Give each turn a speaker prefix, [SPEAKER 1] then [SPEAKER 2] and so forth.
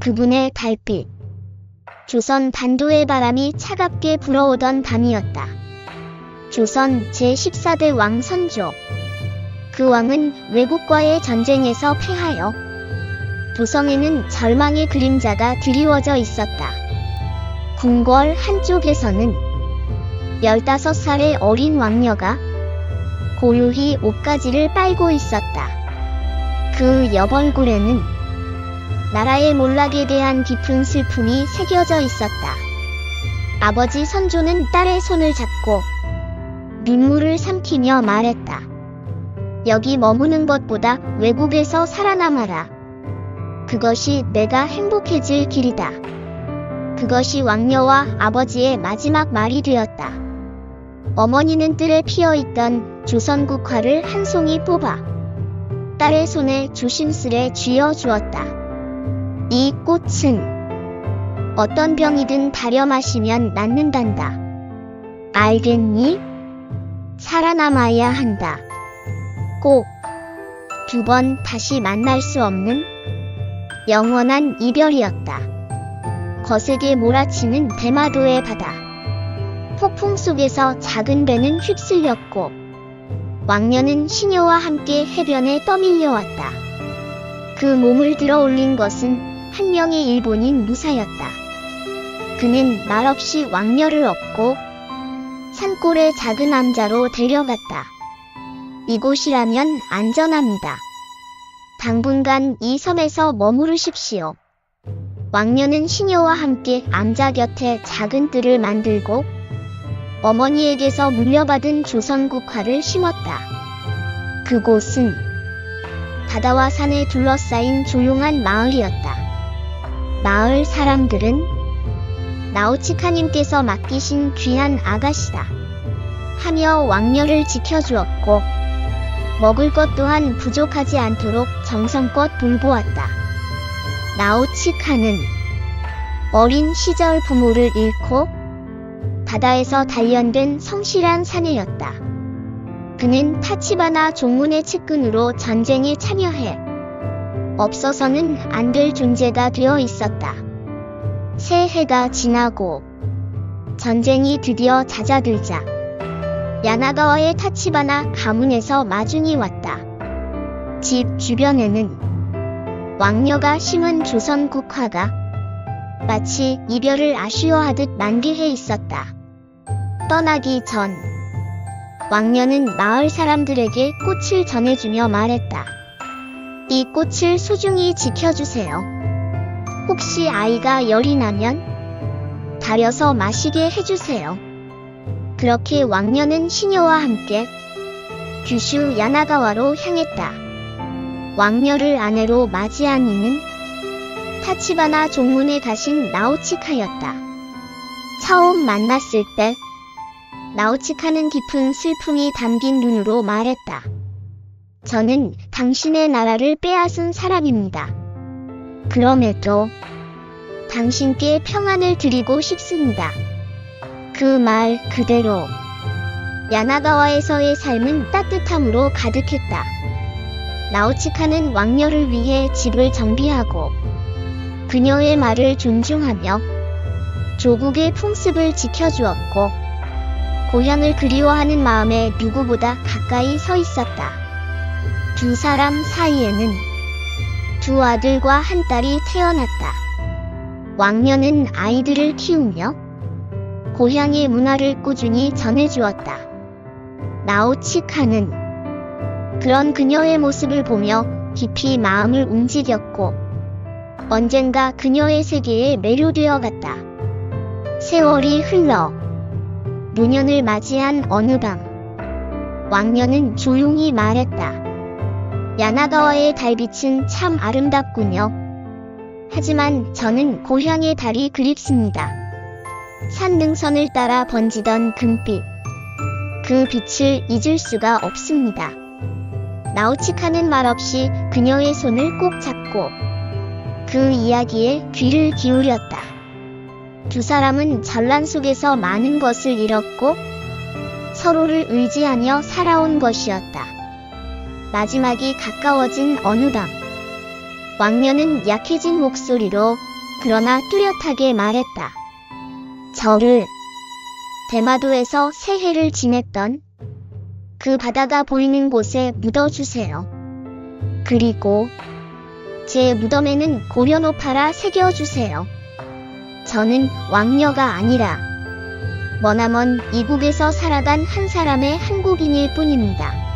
[SPEAKER 1] 그분의 달빛. 조선 반도의 바람이 차갑게 불어오던 밤이었다. 조선 제14대 왕 선조. 그 왕은 외국과의 전쟁에서 패하여 도성에는 절망의 그림자가 드리워져 있었다. 궁궐 한쪽에서는 15살의 어린 왕녀가 고요히 옷가지를 빨고 있었다. 그 옆얼굴에는 나라의 몰락에 대한 깊은 슬픔이 새겨져 있었다. 아버지 선조는 딸의 손을 잡고 눈물을 삼키며 말했다. 여기 머무는 것보다 외국에서 살아남아라. 그것이 내가 행복해질 길이다. 그것이 왕녀와 아버지의 마지막 말이 되었다. 어머니는 뜰에 피어 있던 조선 국화를 한 송이 뽑아 딸의 손에 조심스레 쥐어 주었다. 이 꽃은 어떤 병이든 다려 마시면 낫는단다. 알겠니? 살아남아야 한다. 꼭 두 번 다시 만날 수 없는 영원한 이별이었다. 거세게 몰아치는 대마도의 바다. 폭풍 속에서 작은 배는 휩쓸렸고 왕녀는 시녀와 함께 해변에 떠밀려왔다. 그 몸을 들어 올린 것은 한 명의 일본인 무사였다. 그는 말없이 왕녀를 업고 산골의 작은 암자로 데려갔다. 이곳이라면 안전합니다. 당분간 이 섬에서 머무르십시오. 왕녀는 시녀와 함께 암자 곁에 작은 뜰을 만들고 어머니에게서 물려받은 조선 국화를 심었다. 그곳은 바다와 산에 둘러싸인 조용한 마을이었다. 마을 사람들은 나우치카님께서 맡기신 귀한 아가씨다. 하며 왕녀를 지켜주었고 먹을 것 또한 부족하지 않도록 정성껏 돌보았다. 나우치카는 어린 시절 부모를 잃고 바다에서 단련된 성실한 사내였다. 그는 타치바나 종문의 측근으로 전쟁에 참여해 없어서는 안 될 존재가 되어 있었다. 새 해가 지나고 전쟁이 드디어 잦아들자 야나가와의 타치바나 가문에서 마중이 왔다. 집 주변에는 왕녀가 심은 조선 국화가 마치 이별을 아쉬워하듯 만개해 있었다. 떠나기 전 왕녀는 마을 사람들에게 꽃을 전해주며 말했다. 이 꽃을 소중히 지켜주세요. 혹시 아이가 열이 나면 달여서 마시게 해주세요. 그렇게 왕녀는 시녀와 함께 규슈 야나가와로 향했다. 왕녀를 아내로 맞이한 이는 타치바나 종문에 가신 나우치카였다. 처음 만났을 때 나우치카는 깊은 슬픔이 담긴 눈으로 말했다. 저는 당신의 나라를 빼앗은 사람입니다. 그럼에도 당신께 평안을 드리고 싶습니다. 그 말 그대로 야나가와에서의 삶은 따뜻함으로 가득했다. 나우치카는 왕녀를 위해 집을 정비하고 그녀의 말을 존중하며 조국의 풍습을 지켜주었고 고향을 그리워하는 마음에 누구보다 가까이 서 있었다. 두 사람 사이에는 두 아들과 한 딸이 태어났다. 왕녀는 아이들을 키우며 고향의 문화를 꾸준히 전해주었다. 나오치카는 그런 그녀의 모습을 보며 깊이 마음을 움직였고 언젠가 그녀의 세계에 매료되어 갔다. 세월이 흘러 노년을 맞이한 어느 밤 왕녀는 조용히 말했다. 야나가와의 달빛은 참 아름답군요. 하지만 저는 고향의 달이 그립습니다. 산 능선을 따라 번지던 금빛. 그 빛을 잊을 수가 없습니다. 나우치카는 말없이 그녀의 손을 꼭 잡고 그 이야기에 귀를 기울였다. 두 사람은 전란 속에서 많은 것을 잃었고 서로를 의지하며 살아온 것이었다. 마지막이 가까워진 어느 밤 왕녀는 약해진 목소리로 그러나 뚜렷하게 말했다. 저를 대마도에서 새해를 지냈던 그 바다가 보이는 곳에 묻어주세요. 그리고 제 무덤에는 고려노파라 새겨주세요. 저는 왕녀가 아니라 머나먼 이국에서 살아간 한 사람의 한국인일 뿐입니다.